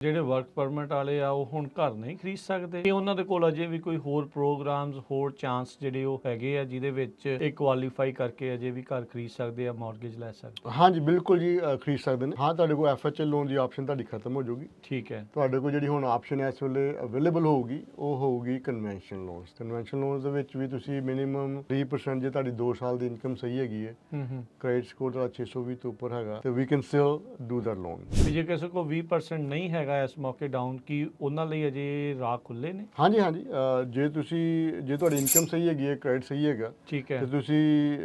ਜਿਹੜੇ work permit ਵਾਲੇ ਆ ਉਹ ਹੁਣ ਘਰ ਨਹੀਂ ਖਰੀਦ ਸਕਦੇ। ਤੇ ਉਹਨਾਂ ਦੇ ਕੋਲ ਅਜੇ ਵੀ ਕੋਈ ਹੋਰ ਪ੍ਰੋਗਰਾਮਸ ਹੋਰ ਚਾਂਸ ਜਿਹੜੇ ਉਹ ਹੈਗੇ ਆ ਜਿਹਦੇ ਵਿੱਚ ਇਹ ਕੁਆਲੀਫਾਈ ਕਰਕੇ ਅਜੇ ਵੀ ਘਰ ਖਰੀਦ ਸਕਦੇ ਆ ਮਾਰਗੇਜ ਲੈ ਸਕਦੇ ਹਾਂਜੀ ਬਿਲਕੁਲ ਜੀ ਅ, ਖਰੀਦ ਸਕਦੇ ਨੇ। ਹਾਂ ਤੁਹਾਡੇ ਕੋਲ ਐਫਐਚਐਲ ਲੋਨ ਦੀ ਆਪਸ਼ਨ ਤੁਹਾਡੀ ਖਤਮ ਹੋ ਜਾਊਗੀ। ਠੀਕ ਹੈ। ਤੁਹਾਡੇ ਕੋਲ ਜਿਹੜੀ ਹੁਣ ਆਪਸ਼ਨ ਇਸ ਵੇਲੇ ਅਵੇਲੇਬਲ ਹੋਊਗੀ ਉਹ ਹੋਊਗੀ ਕਨਵੈਨਸ਼ਨ ਲੋਨਸ ਕਨਵੈਨਸ਼ਨ ਲੋਨਸ ਦੇ ਵਿੱਚ ਵੀ ਤੁਸੀਂ ਮਿਨੀਮਮ 3% ਜੇ ਤੁਹਾਡੀ 2 ਸਾਲ ਦੀ ਇਨਕਮ ਸਹੀ ਹੈਗੀ ਹੈ ਹੂੰ ਹੂੰ। ਕ੍ਰੈਡਿਟ ਸਕੋਰ ਦਾ 620 ਤੋਂ ਉੱਪਰ ਹੈਗਾ ਤੇ we can still do that loan ਵੀ ਜੇ ਕਿਸੇ ਕੋਲ 20% ਨਹੀਂ ਹੈਗਾ ਇਸ ਮੌਕੇ ਡਾਊਨ ਕੀ ਉਹਨਾਂ ਲਈ ਅਜੇ ਰਾਹ ਖੁੱਲੇ ਨੇ? ਹਾਂਜੀ ਹਾਂਜੀ ਅ, ਜੇ ਤੁਸੀਂ ਜੇ ਤੁਹਾਡੀ ਇਨਕਮ ਸਹੀ ਹੈਗੀ ਹੈ ਕ੍ਰੈਡਿਟ ਸਹੀ ਹੈਗਾ ਠੀਕ ਹੈ। ਤੇ ਤੁਸੀਂ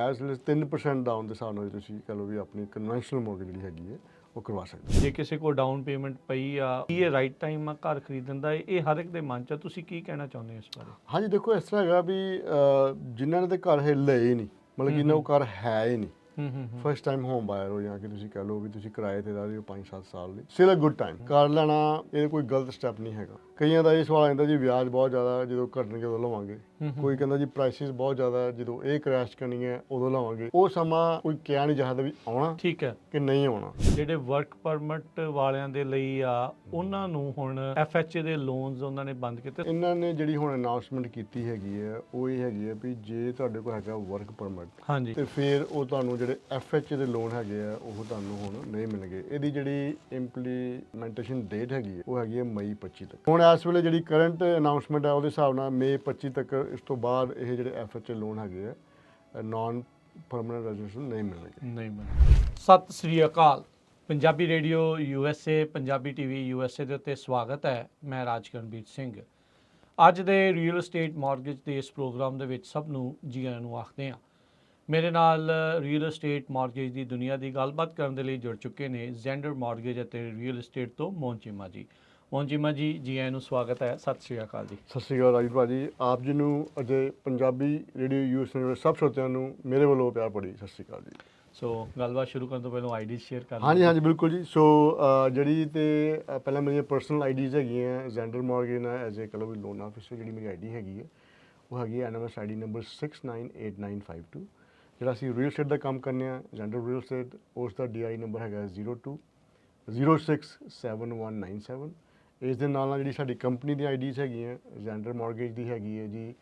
ਐਸ ਲੈਸ 3% ਡਾਊਨ ਦੇ ਹਿਸਾਬ ਨਾਲ ਤੁਸੀਂ ਕਹ ਲਓ ਵੀ ਆਪਣੀ ਕਨਵੈਨਸ਼ਨਲ ਮੋਰਗੇਜ ਜਿਹੜੀ ਹੈਗੀ ਹੈ ਉਹ ਕਰਵਾ ਸਕਦੇ ਹੋ। ਜੇ ਕਿਸੇ ਕੋਲ ਡਾਊਨ ਪੇਮੈਂਟ ਪਈ ਆ ਕੀ ਇਹ ਰਾਈਟ ਟਾਈਮ ਆ ਘਰ ਖਰੀਦਣ ਦਾ? ਇਹ ਹਰ ਇੱਕ ਦੇ ਮਨ ਚ ਆ। ਤੁਸੀਂ ਕੀ ਕਹਿਣਾ ਚਾਹੁੰਦੇ ਹੋ ਇਸ ਬਾਰੇ? ਹਾਂਜੀ ਦੇਖੋ ਇਸ ਤਰ੍ਹਾਂ ਹੈਗਾ ਵੀ ਅ, ਜਿਨ੍ਹਾਂ ਨੇ ਤੇ ਘਰ ਹੈ ਲਏ ਹੀ ਨਹੀਂ ਮਤਲਬ ਕਿ ਇਹਨਾਂ ਘਰ ਹੈ ਹੀ ਨਹੀਂ ਹੂੰ ਫਸਟ ਟਾਈਮ ਹੋਮ ਬਾਇਰ ਹੋ ਜਾਂ ਕਿ ਤੁਸੀਂ ਕਹ ਲਓ ਵੀ ਤੁਸੀਂ ਕਿਰਾਏ ਤੇ ਰਹਿ ਰਹੇ ਹੋ 5-7 ਸਾਲ ਲਈ। Still a good time car ਲੈਣਾ ਇਹ ਕੋਈ ਗਲਤ ਸਟੈਪ ਨਹੀਂ ਹੈਗਾ। ਕਈਆਂ ਦਾ ਇਹ ਸਵਾਲ ਆਉਂਦਾ ਜੀ ਵਿਆਜ ਬਹੁਤ ਜ਼ਿਆਦਾ ਜਦੋਂ ਘਟਣਗੇ ਉਦੋਂ ਲਵਾਂਗੇ। ਕੋਈ ਕਹਿੰਦਾ ਜੀ ਪ੍ਰਾਈਸਿਸ ਬਹੁਤ ਜ਼ਿਆਦਾ ਜਦੋਂ ਇਹ ਕ੍ਰੈਸ਼ ਕਰਨੀ ਹੈ ਉਦੋਂ ਲਵਾਂਗੇ। ਉਹ ਸਮਾਂ ਕੋਈ ਕਿਹਾ ਨਹੀਂ ਚਾਹਦਾ ਵੀ ਆਉਣਾ ਠੀਕ ਹੈ। ਕਿ ਨਹੀਂ ਆਉਣਾ। ਜਿਹੜੇ ਵਰਕ ਪਰਮਿਟ ਵਾਲਿਆਂ ਦੇ ਲਈ ਆ ਉਹਨਾਂ ਨੂੰ ਹੁਣ ਐਫਐਚਏ ਦੇ ਲੋਨਸ ਉਹਨਾਂ ਨੇ ਬੰਦ ਕੀਤੇ। ਇਹਨਾਂ ਨੇ ਜਿਹੜੀ ਹੁਣ ਅਨਾਉਂਸਮੈਂਟ ਕੀਤੀ ਹੈਗੀ ਹੈ ਉਹ ਇਹ ਹੈਗੀ ਹੈ ਵੀ ਜੇ ਤੁਹਾਡੇ ਕੋਲ ਹੈਗਾ ਵਰਕ ਪਰਮਿਟ ਹਾਂਜੀ। ਤੇ ਫਿਰ ਉਹ ਤੁਹਾਨੂੰ ਜਿਹੜੇ ਐਫਐਚ ਦੇ ਲੋਨ ਹੈਗੇ ਆ ਉਹ ਤੁਹਾਨੂੰ ਹੁਣ ਨਹੀਂ ਮਿਲਣਗੇ। ਇਹਦੀ ਜਿਹੜੀ ਇੰਪਲੀਮੈਂਟੇਸ਼ਨ ਡੇਟ ਹੈਗੀ ਹੈ ਉਹ ਹੈਗੀ ਹੈ ਮਈ 25 ਤੱਕ। ਹੁਣ ਇਸ ਵੇਲੇ ਜਿਹੜੀ ਕਰੰਟ ਅਨਾਉਂਸਮੈਂਟ ਹੈ ਉਹਦੇ ਹਿਸਾਬ ਨਾਲ ਮਈ 25 ਤੱਕ ਇਸ ਤੋਂ ਬਾਅਦ ਇਹ ਜਿਹੜੇ ਐਫਐਚ ਲੋਨ ਹੈਗੇ ਆ ਨਾਨ ਪਰਮਨੈਂਟ ਰੈਜ਼ੀਡੈਂਸ਼ੀਅਲ ਨਹੀਂ ਮਿਲਣਗੇ। ਨਹੀਂ ਮੈਂ Sat Sri Akal. Punjabi radio USA Punjabi TV USA ਦੇ ਉੱਤੇ ਸਵਾਗਤ ਹੈ। ਮੈਂ ਰਾਜਕਰਨਬੀਰ ਸਿੰਘ। ਅੱਜ ਦੇ ਰੀਅਲ ਏਸਟੇਟ ਮਾਰਗੇਜ ਦੇ ਇਸ ਪ੍ਰੋਗਰਾਮ ਦੇ ਵਿੱਚ ਸਭ ਨੂੰ ਜੀ ਆਇਆਂ ਨੂੰ ਆਖਦੇ ਹਾਂ। ਮੇਰੇ ਨਾਲ ਰੀਅਲ ਏਸਟੇਟ ਮਾਰਗੇਜ ਦੀ ਦੁਨੀਆ ਦੀ ਗੱਲਬਾਤ ਕਰਨ ਦੇ ਲਈ ਜੁੜ ਚੁੱਕੇ ਨੇ ਜ਼ੈਂਡਰ ਮਾਰਗੇਜ ਅਤੇ ਰੀਅਲ ਏਸਟੇਟ ਤੋਂ ਮੋਹਨ ਚੀਮਾ ਜੀ। ਮੋਹਨ ਚੀਮਾ ਜੀ ਜੀ ਆਇਆਂ ਨੂੰ ਸਵਾਗਤ ਹੈ। ਸਤਿ ਸ੍ਰੀ ਅਕਾਲ ਜੀ। ਸਤਿ ਸ਼੍ਰੀ ਅਕਾਲ ਰਾਜੀਵ ਭਾਜੀ। ਆਪ ਜੀ ਨੂੰ ਅਜੇ ਪੰਜਾਬੀ ਰੇਡੀਓ ਯੂਐਸ ਦੇ ਸਭ ਸਰੋਤਿਆਂ ਨੂੰ ਮੇਰੇ ਵੱਲੋਂ ਪਿਆਰ ਭਰੀ ਸਤਿ ਸ਼੍ਰੀ ਅਕਾਲ ਜੀ। ਸੋ ਗੱਲਬਾਤ ਸ਼ੁਰੂ ਕਰਨ ਤੋਂ ਪਹਿਲਾਂ ਆਈਡੀ ਸ਼ੇਅਰ ਕਰ ਹਾਂਜੀ ਹਾਂਜੀ ਬਿਲਕੁਲ ਜੀ। ਸੋ ਅ, ਜਿਹੜੀ ਤੇ ਅ, ਪਹਿਲਾਂ ਮੇਰੀਆਂ ਪਰਸਨਲ ਆਈਡੀਜ਼ ਹੈਗੀਆਂ ਜ਼ੈਂਡਰ ਮਾਰਗਨ ਐਜ਼ ਏ ਕਲੋ ਵੀ ਲੋਨ ਆਫਿਸਰ ਜਿਹੜੀ ਮੇਰੀ ਆਈਡੀ ਹੈਗੀ ਹੈ ਉਹ ਹੈਗੀ ਹੈ ਐਨਐਮਐਸ ਆਈਡੀ ਨੰਬਰ 698952 ਜਿਹੜਾ ਅਸੀਂ ਰੀਅਲ ਸਟੇਟ ਦਾ ਕੰਮ ਕਰਨੇ ਆ ਜ਼ੈਂਡਰ ਰੀਅਲ ਸਟੇਟ ਉਸ ਦਾ ਡੀਆਈ ਨੰਬਰ ਹੈਗਾ 02 067197 ਇਸ ਦੇ ਨਾਲ ਨਾਲ ਜਿਹੜੀ ਸਾਡੀ ਕੰਪਨੀ ਦੀ ਆਈਡੀਜ਼ ਹੈਗੀਆਂ ਜ਼ੈਂਡਰ ਮਾਰਗੇਜ ਦੀ ਹੈਗੀ ਹੈ ਜੀ ਅ,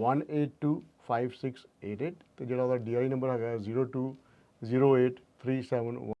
1825688 ਤੇ ਜਿਹੜਾ ਉਹਦਾ ਡੀਆਈ ਨੰਬਰ ਹੈਗਾ 020837